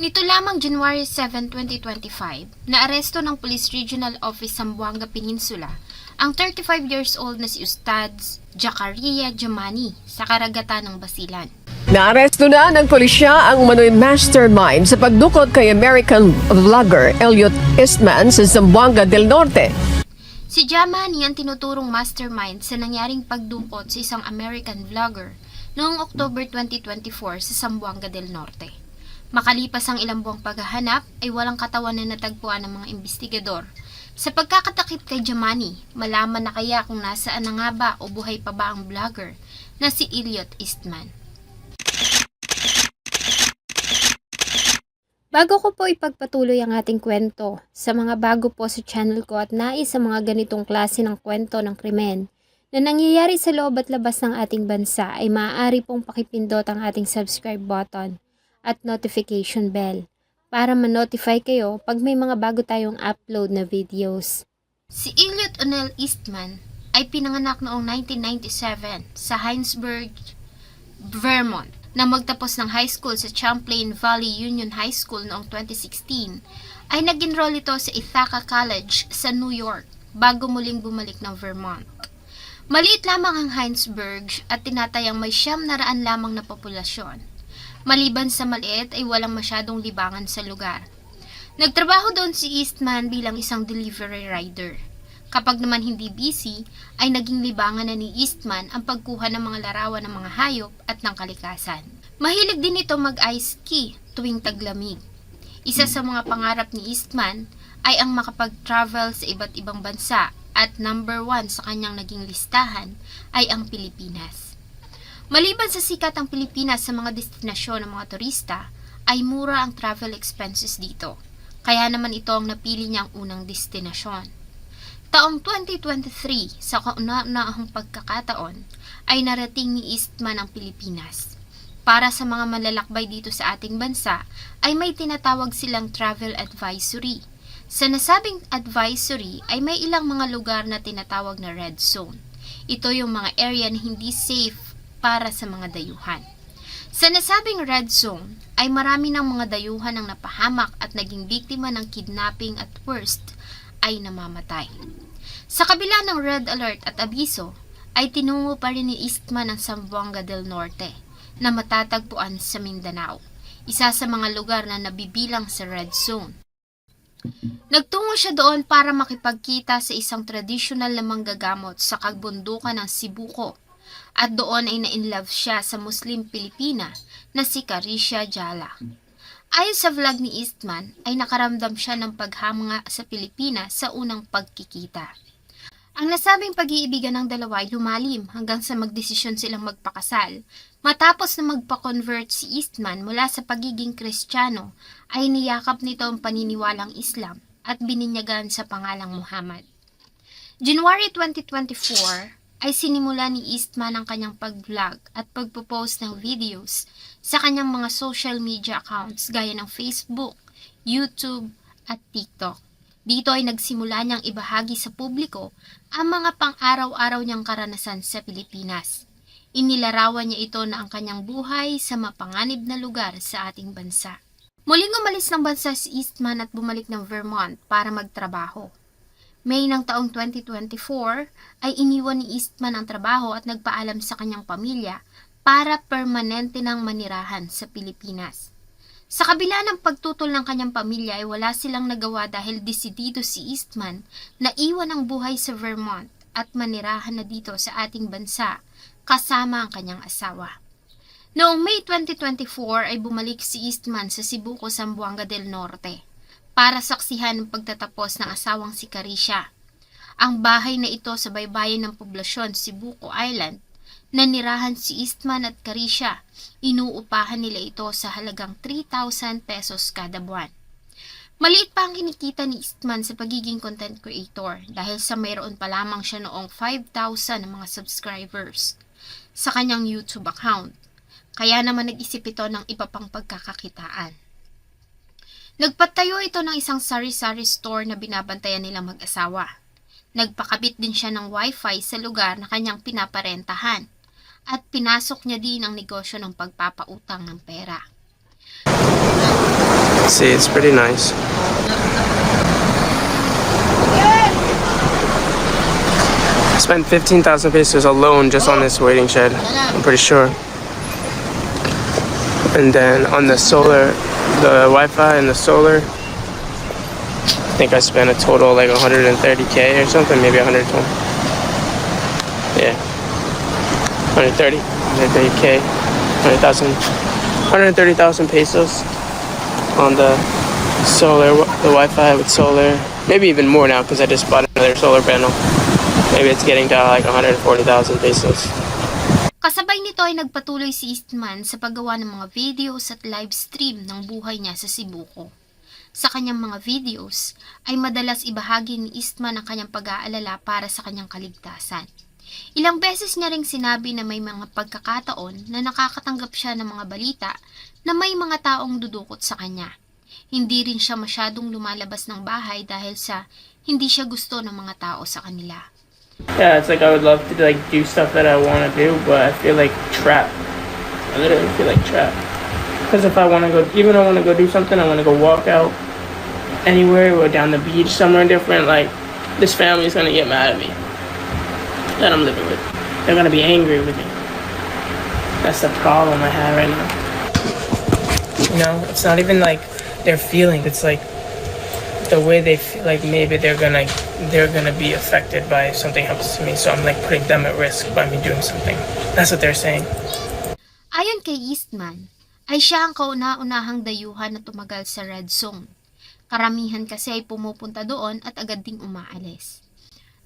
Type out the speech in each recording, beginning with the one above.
Nito lamang January 7, 2025, naaresto ng Police Regional Office Zamboanga Peninsula ang 35 years old na si Ustads Jakaria Jamani sa karagatan ng Basilan. Naaresto na ng pulisya ang umano'y mastermind sa pagdukot kay American vlogger Elliot Eastman sa Zamboanga del Norte. Si Jamani ang tinuturong mastermind sa nangyaring pagdukot sa isang American vlogger noong October 2024 sa Zamboanga del Norte. Makalipas ang ilang buwang paghahanap ay walang katawan na natagpuan ng mga investigador. Sa pagkakatakip kay Jamani, malaman na kaya kung nasaan na nga ba o buhay pa ba ang vlogger na si Elliot Eastman. Bago ko po ipagpatuloy ang ating kwento, sa mga bago po sa channel ko at nais sa mga ganitong klase ng kwento ng krimen na nangyayari sa loob at labas ng ating bansa ay maaari pong pakipindot ang ating subscribe button at notification bell para ma-notify kayo pag may mga bago tayong upload na videos. Si Elliot O'Neill Eastman ay pinanganak noong 1997 sa Hinesburg, Vermont na magtapos ng high school sa Champlain Valley Union High School noong 2016 ay nag-enroll ito sa Ithaca College sa New York bago muling bumalik ng Vermont. Maliit lamang ang Hinesburg at tinatayang may siyam na raan lamang na populasyon. Maliban sa maliit ay walang masyadong libangan sa lugar. Nagtrabaho doon si Eastman bilang isang delivery rider. Kapag naman hindi busy, ay naging libangan na ni Eastman ang pagkuha ng mga larawan ng mga hayop at ng kalikasan. Mahilig din ito mag-ice ski tuwing taglamig. Isa sa mga pangarap ni Eastman ay ang makapag-travel sa iba't ibang bansa at number one sa kanyang naging listahan ay ang Pilipinas. Maliban sa sikat ang Pilipinas sa mga destinasyon ng mga turista, ay mura ang travel expenses dito. Kaya naman ito ang napili niyang unang destinasyon. Taong 2023, sa kauna-unahang pagkakataon, ay narating ni Eastman ang Pilipinas. Para sa mga malalakbay dito sa ating bansa, ay may tinatawag silang travel advisory. Sa nasabing advisory ay may ilang mga lugar na tinatawag na red zone. Ito yung mga area na hindi safe para sa mga dayuhan. Sa nasabing red zone ay marami ng mga dayuhan ang napahamak at naging biktima ng kidnapping at worst ay namamatay. Sa kabila ng red alert at abiso, ay tinungo pa rin ni Eastman ang Zamboanga del Norte na matatagpuan sa Mindanao, isa sa mga lugar na nabibilang sa red zone. Nagtungo siya doon para makipagkita sa isang tradisyonal na manggagamot sa kagbundukan ng Sibuko at doon ay na-inlove siya sa Muslim Pilipina na si Carisha Jala. Ayon sa vlog ni Eastman ay nakaramdam siya ng paghanga sa Pilipinas sa unang pagkikita. Ang nasabing pag-iibigan ng dalawa ay lumalim hanggang sa magdesisyon silang magpakasal. Matapos na magpa-convert si Eastman mula sa pagiging Kristiyano, ay niyakap nito ang paniniwalang Islam at bininyagan sa pangalang Muhammad. January 2024 ay sinimula ni Eastman ang kanyang pag-vlog at pagpo-post ng videos sa kanyang mga social media accounts gaya ng Facebook, YouTube at TikTok. Dito ay nagsimula niyang ibahagi sa publiko ang mga pang-araw-araw niyang karanasan sa Pilipinas. Inilarawan niya ito na ang kanyang buhay sa mapanganib na lugar sa ating bansa. Muling umalis ng bansa si Eastman at bumalik ng Vermont para magtrabaho. May ng taong 2024 ay iniwan ni Eastman ang trabaho at nagpaalam sa kanyang pamilya para permanente ng manirahan sa Pilipinas. Sa kabila ng pagtutol ng kanyang pamilya ay wala silang nagawa dahil desidido si Eastman na iwan ang buhay sa Vermont at manirahan na dito sa ating bansa kasama ang kanyang asawa. Noong May 2024 ay bumalik si Eastman sa Cebuco, Zamboanga del Norte para saksihan ang pagtatapos ng asawang si Carisha. Ang bahay na ito sa baybayin ng poblasyon Cebuco Island nanirahan si Eastman at Carisha. Inuupahan nila ito sa halagang 3,000 pesos kada buwan. Maliit pa ang kinikita ni Eastman sa pagiging content creator dahil sa mayroon pa lamang siya noong 5,000 na mga subscribers sa kanyang YouTube account. Kaya naman nag-isip ito ng iba pang pagkakakitaan. Nagpatayo ito ng isang sari-sari store na binabantayan nilang mag-asawa. Nagpakabit din siya ng wifi sa lugar na kanyang pinaparentahan at pinasok niya din ang negosyo ng pagpapautang ng pera. See, it's pretty nice. I spent 15,000 pesos alone just on this waiting shed, I'm pretty sure. And then on the solar, the Wi-Fi and the solar, I think I spent a total like 130k or something, maybe 120. Yeah, 130, 130k, 100,000, 130,000 pesos on the solar, the Wi-Fi with solar. Maybe even more now because I just bought another solar panel. Maybe it's getting to like 140,000 pesos. Kasabay nito ay nagpatuloy si Eastman sa paggawa ng mga videos at live stream ng buhay niya sa Cebuco. Sa kanyang mga videos ay madalas ibahagi ni Eastman ang kanyang pag-aalala para sa kanyang kaligtasan. Ilang beses niya ring sinabi na may mga pagkakataon na nakakatanggap siya ng mga balita na may mga taong dudukot sa kanya. Hindi rin siya masyadong lumalabas ng bahay dahil sa hindi siya gusto ng mga tao sa kanila. Yeah, it's like I would love to like do stuff that I want to do, but I feel like trapped. I literally feel like trapped. Because if I want to go, even I want to go do something, I want to go walk out anywhere or down the beach somewhere different. Like this family is gonna get mad at me that I'm living with. They're gonna be angry with me. That's the problem I have right now. You know, it's not even like their feeling. It's like the way they feel like maybe they're gonna they're gonna be affected by something happens to me. So I'm like putting them at risk by me doing something. That's what they're saying. Ayon kay Eastman, ay siya ang kauna-unahang dayuhan na tumagal sa red zone. Karamihan kasi ay pumupunta doon at agad ding umaalis.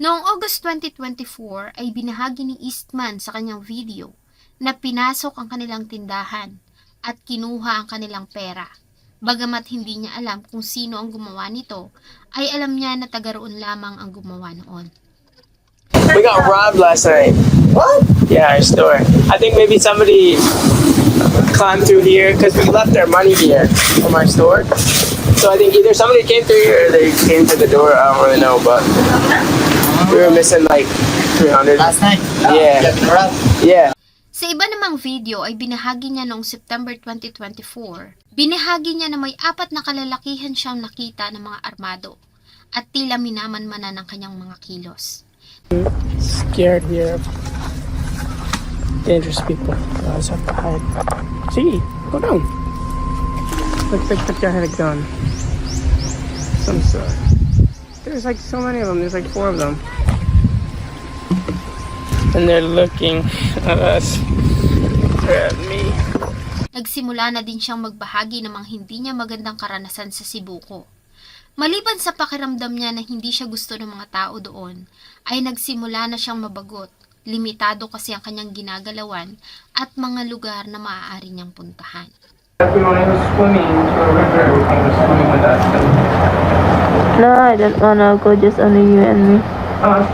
Noong August 2024 ay binahagi ni Eastman sa kanyang video na pinasok ang kanilang tindahan at kinuha ang kanilang pera. Bagamat hindi niya alam kung sino ang gumawa nito, ay alam niya na taga roon lamang ang gumawa noon. We got robbed last night. What? Yeah, our store. I think maybe somebody climbed through here because we left our money here from our store. So I think either somebody came through here or they came to the door. I don't really know, but we were missing like 300. Last night? Yeah. Yeah. Sa iba namang video ay binahagi niya noong September 2024. Binahagi niya na may apat na kalalakihan siyang nakita ng mga armado at tila minamanmanan ng kanyang mga kilos. Scared here dangerous people. I just have to hide. See, go down. Looks like the guy had a gun. Some sort. There's like so many of them. There's like four of them. And they're looking at us. At me. Nagsimula na din siyang magbahagi ng mga hindi niya magandang karanasan sa Cebuco. Maliban sa pakiramdam niya na hindi siya gusto ng mga tao doon, ay nagsimula na siyang mabagot. Limitado kasi ang kanyang ginagalawan at mga lugar na maaari niyang puntahan. No, I don't wanna go just only you and me. Huh?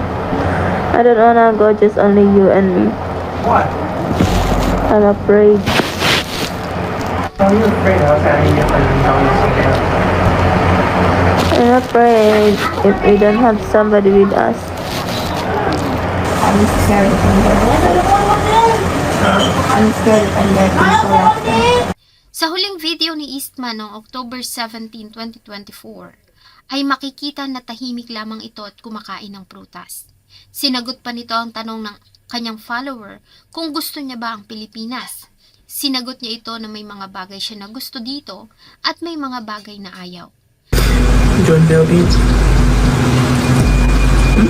I don't wanna go just only you and me. What? I'm afraid. I'm afraid if we don't have somebody with us. I'm scared of there. I'm scared if I'm there people after. Sa huling video ni Eastman noong October 17, 2024, ay makikita na tahimik lamang ito at kumakain ng prutas. Sinagot pa nito ang tanong ng kanyang follower kung gusto niya ba ang Pilipinas. Sinagot niya ito na may mga bagay siya na gusto dito at may mga bagay na ayaw. Join Philippines.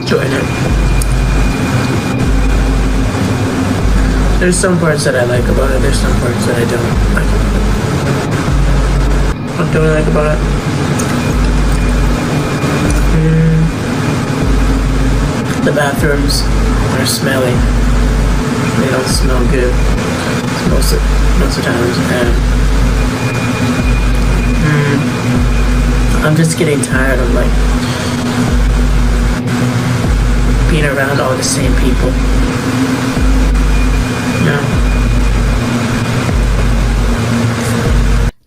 Join it. There's some parts that I like about it. There's some parts that I don't like. What don't I like about it? Mm, the bathrooms are smelly. They don't smell good most of most of the times, and mm, I'm just getting tired of like being around all the same people.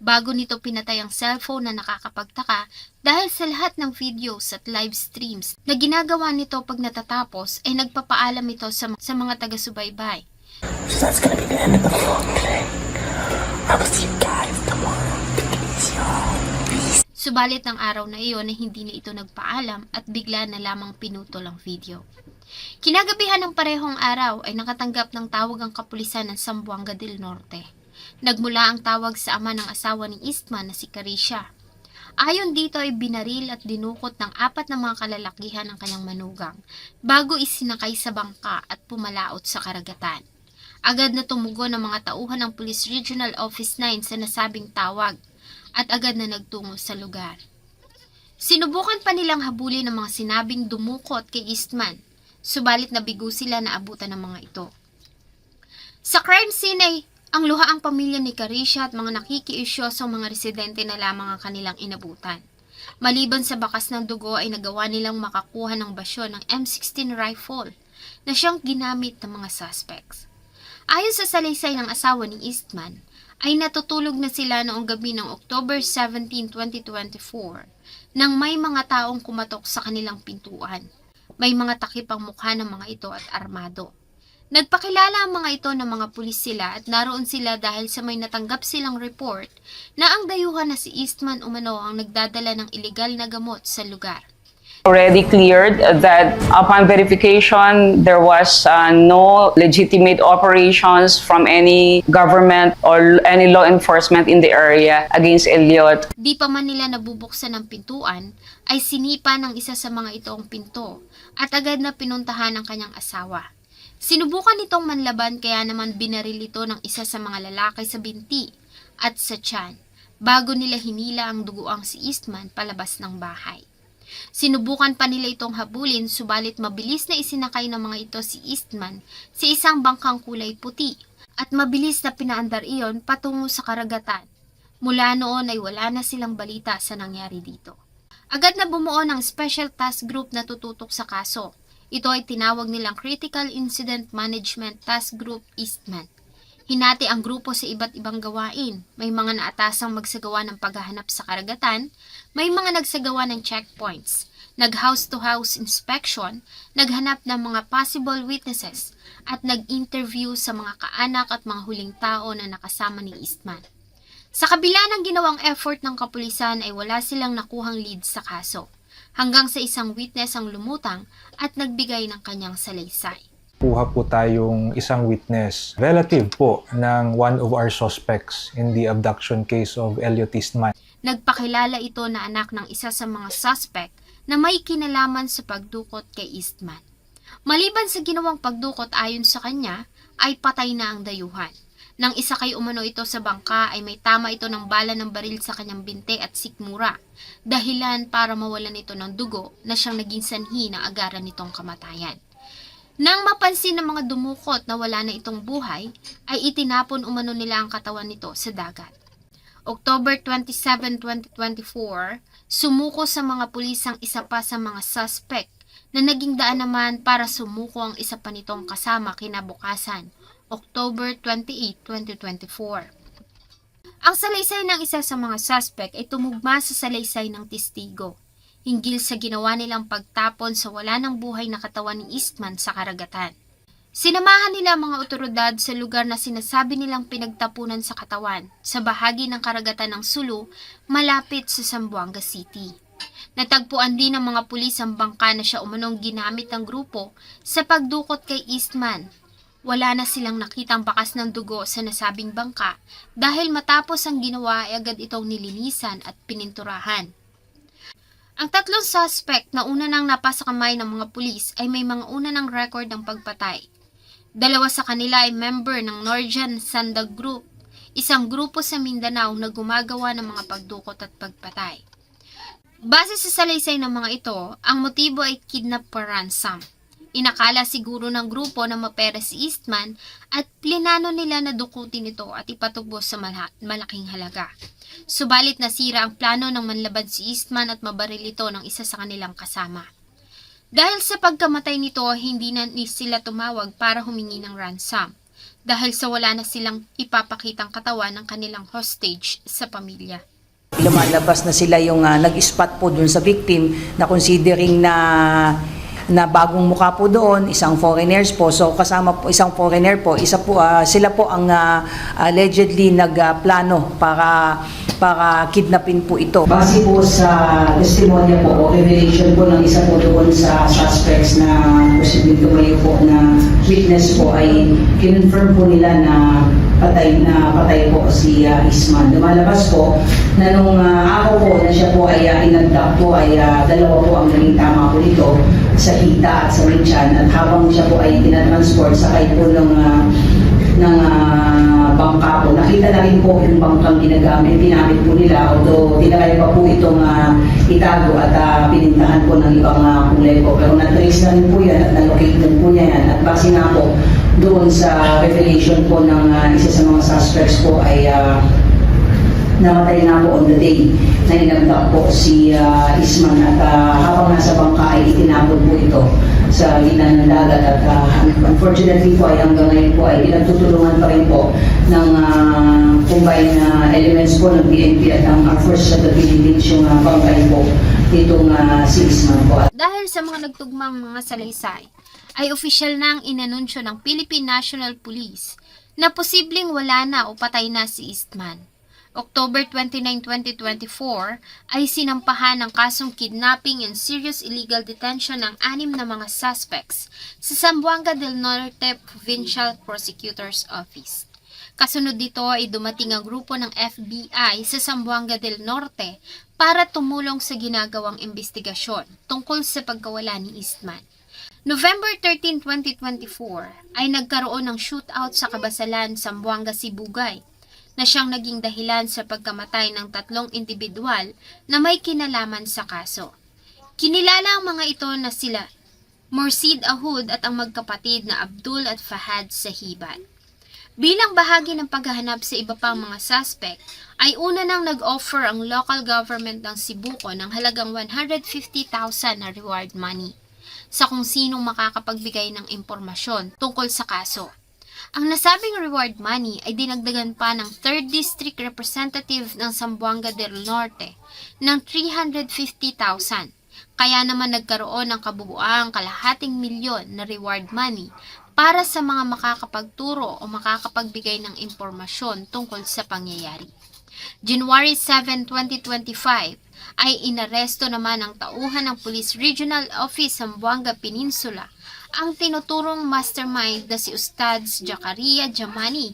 Bago nito pinatay ang cellphone na nakakapagtaka dahil sa lahat ng videos at live streams na ginagawa nito pag natatapos ay nagpapaalam ito sa, sa mga taga-subaybay. So that's gonna be the end of the vlog today. I will see you guys tomorrow. Peace. Subalit ng araw na iyon ay hindi na ito nagpaalam at bigla na lamang pinutol ang video. Kinagabihan ng parehong araw ay nakatanggap ng tawag ang kapulisan ng Zamboanga del Norte. Nagmula ang tawag sa ama ng asawa ni Eastman na si Carisha. Ayon dito ay binaril at dinukot ng apat na mga kalalakihan ang kanyang manugang bago isinakay sa bangka at pumalaot sa karagatan. Agad na tumugon ang mga tauhan ng Police Regional Office 9 sa nasabing tawag at agad na nagtungo sa lugar. Sinubukan pa nilang habulin ang mga sinabing dumukot kay Eastman, subalit nabigo sila na abutan ng mga ito. Sa crime scene ay ang luha ang pamilya ni Carisha at mga nakikiisyosong mga residente na lamang ang kanilang inabutan. Maliban sa bakas ng dugo ay nagawa nilang makakuha ng basyon ng M16 rifle na siyang ginamit ng mga suspects. Ayon sa salaysay ng asawa ni Eastman, ay natutulog na sila noong gabi ng October 17, 2024 nang may mga taong kumatok sa kanilang pintuan. May mga takip ang mukha ng mga ito at armado. Nagpakilala ang mga ito ng mga pulis sila at naroon sila dahil sa may natanggap silang report na ang dayuhan na si Eastman umano ang nagdadala ng ilegal na gamot sa lugar. Already cleared that upon verification there was uh, no legitimate operations from any government or any law enforcement in the area against Elliot. Di pa man nila nabubuksan ang pintuan, ay sinipa ng isa sa mga ito ang pinto at agad na pinuntahan ng kanyang asawa. Sinubukan nitong manlaban kaya naman binaril ito ng isa sa mga lalaki sa binti at sa tiyan bago nila hinila ang duguang si Eastman palabas ng bahay. Sinubukan pa nila itong habulin subalit mabilis na isinakay ng mga ito si Eastman sa isang bangkang kulay puti at mabilis na pinaandar iyon patungo sa karagatan. Mula noon ay wala na silang balita sa nangyari dito. Agad na bumuo ng Special Task Group na tututok sa kaso. Ito ay tinawag nilang Critical Incident Management Task Group Eastman. Hinati ang grupo sa iba't ibang gawain. May mga naatasang magsagawa ng paghahanap sa karagatan, may mga nagsagawa ng checkpoints, nag-house-to-house inspection, naghanap ng mga possible witnesses, at nag-interview sa mga kaanak at mga huling tao na nakasama ni Eastman. Sa kabila ng ginawang effort ng kapulisan ay wala silang nakuhang lead sa kaso, hanggang sa isang witness ang lumutang at nagbigay ng kanyang salaysay. kuha po tayong isang witness, relative po ng one of our suspects in the abduction case of Elliot Eastman. Nagpakilala ito na anak ng isa sa mga suspect na may kinalaman sa pagdukot kay Eastman. Maliban sa ginawang pagdukot ayon sa kanya, ay patay na ang dayuhan. Nang isa kay umano ito sa bangka ay may tama ito ng bala ng baril sa kanyang binte at sikmura, dahilan para mawalan ito ng dugo na siyang naging sanhi ng agaran nitong kamatayan. Nang mapansin ng mga dumukot na wala na itong buhay, ay itinapon umano nila ang katawan nito sa dagat. October 27, 2024, sumuko sa mga pulis ang isa pa sa mga suspect na naging daan naman para sumuko ang isa pa nitong kasama kinabukasan, October 28, 2024. Ang salaysay ng isa sa mga suspect ay tumugma sa salaysay ng testigo hinggil sa ginawa nilang pagtapon sa wala ng buhay na katawan ni Eastman sa karagatan. Sinamahan nila ang mga otoridad sa lugar na sinasabi nilang pinagtapunan sa katawan sa bahagi ng karagatan ng Sulu malapit sa Zamboanga City. Natagpuan din ng mga pulis ang bangka na siya umanong ginamit ng grupo sa pagdukot kay Eastman. Wala na silang nakitang bakas ng dugo sa nasabing bangka dahil matapos ang ginawa ay agad itong nilinisan at pininturahan. Ang tatlong suspect na una nang napasa kamay ng mga pulis ay may mga una ng record ng pagpatay. Dalawa sa kanila ay member ng Norjan Sandag Group, isang grupo sa Mindanao na gumagawa ng mga pagdukot at pagpatay. Base sa salaysay ng mga ito, ang motibo ay kidnap for ransom. Inakala siguro ng grupo na mapera si Eastman at plinano nila na dukutin ito at ipatubos sa malaking halaga. Subalit nasira ang plano ng manlaban si Eastman at mabaril ito ng isa sa kanilang kasama. Dahil sa pagkamatay nito, hindi na sila tumawag para humingi ng ransom. Dahil sa wala na silang ipapakitang katawan ng kanilang hostage sa pamilya. lumalabas na sila yung ah, nag-spot po dun sa victim na considering na na bagong mukha po doon, isang foreigners po. So kasama po isang foreigner po, isa po ah, sila po ang ah, allegedly nagplano para para kidnapin po ito. Base po sa testimonya po o revelation po ng isa po doon sa suspects na posibleng tumayo po na witness po ay kinonfirm po nila na patay na patay po si ah, Isman. Lumalabas po na nung ah, ako po na siya po ay uh, inabduct po ay ah, dalawa po ang naging tama po nito sa hita at sa Minchan at habang siya po ay tinatransport sakay po ng ah, ng ah, bangka po. Nakita na rin po yung bangkang ginagamit, ginamit po nila, although tinakay pa po itong ah, itago at ah, pinintahan po ng ibang ah, kulay po. Pero na-trace na rin po yan at na-locate po niya yan. At base nga po doon sa revelation po ng ah, isa sa mga suspects po ay ah, namatay na po on the day na inabdak po si ah, Isman at ah, habang nasa bangka ay itinapon po ito sa gitna ng dagat at ah, unfortunately po ay hanggang ngayon po ay pinagtutulungan pa rin po ng ah, combined ah, elements po ng PNP at ng Air Force of the Philippines yung uh, bangkay po nitong ah, si Isman po. Dahil sa mga nagtugmang mga salaysay, ay opisyal na ang inanunsyo ng Philippine National Police na posibleng wala na o patay na si Eastman. October 29, 2024 ay sinampahan ng kasong kidnapping and serious illegal detention ng anim na mga suspects sa Zamboanga del Norte Provincial Prosecutor's Office. Kasunod dito ay dumating ang grupo ng FBI sa Zamboanga del Norte para tumulong sa ginagawang investigasyon tungkol sa pagkawala ni Eastman. November 13, 2024 ay nagkaroon ng shootout sa Kabasalan, Zamboanga, Sibugay na siyang naging dahilan sa pagkamatay ng tatlong individual na may kinalaman sa kaso. Kinilala ang mga ito na sila Morsid Ahud at ang magkapatid na Abdul at Fahad Sahiban. Bilang bahagi ng paghahanap sa iba pang mga suspect, ay una nang nag-offer ang local government ng Cebuco ng halagang 150,000 na reward money sa kung sinong makakapagbigay ng impormasyon tungkol sa kaso. Ang nasabing reward money ay dinagdagan pa ng 3rd District Representative ng Zamboanga del Norte ng 350,000. Kaya naman nagkaroon ng kabubuang kalahating milyon na reward money para sa mga makakapagturo o makakapagbigay ng impormasyon tungkol sa pangyayari. January 7, 2025 ay inaresto naman ng tauhan ng Police Regional Office sa Buanga Peninsula ang tinuturong mastermind na si Ustads Jakaria Jamani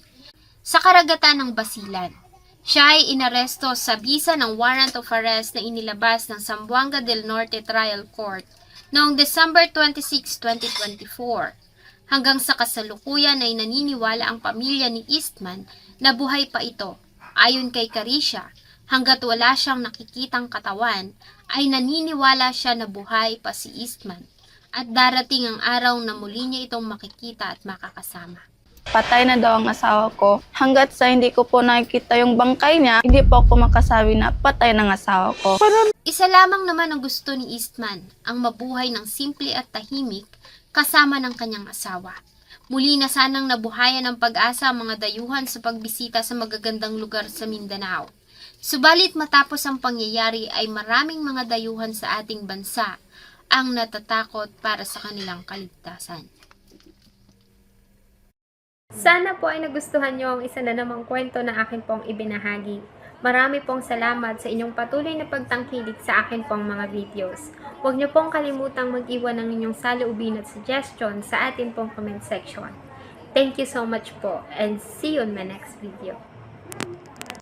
sa karagatan ng Basilan. Siya ay inaresto sa bisa ng warrant of arrest na inilabas ng Zamboanga del Norte Trial Court noong December 26, 2024. Hanggang sa kasalukuyan ay naniniwala ang pamilya ni Eastman na buhay pa ito. Ayon kay Carisha, hanggat wala siyang nakikitang katawan, ay naniniwala siya na buhay pa si Eastman at darating ang araw na muli niya itong makikita at makakasama. Patay na daw ang asawa ko. Hanggat sa hindi ko po nakikita yung bangkay niya, hindi po ako makasabi na patay ng asawa ko. Isa lamang naman ang gusto ni Eastman, ang mabuhay ng simple at tahimik kasama ng kanyang asawa. Muli na sanang nabuhayan ng pag-asa ang mga dayuhan sa pagbisita sa magagandang lugar sa Mindanao. Subalit matapos ang pangyayari ay maraming mga dayuhan sa ating bansa ang natatakot para sa kanilang kaligtasan. Sana po ay nagustuhan nyo ang isa na namang kwento na akin pong ibinahagi. Marami pong salamat sa inyong patuloy na pagtangkilik sa akin pong mga videos. Huwag niyo pong kalimutang mag-iwan ng inyong saloobin at suggestion sa atin pong comment section. Thank you so much po and see you on my next video.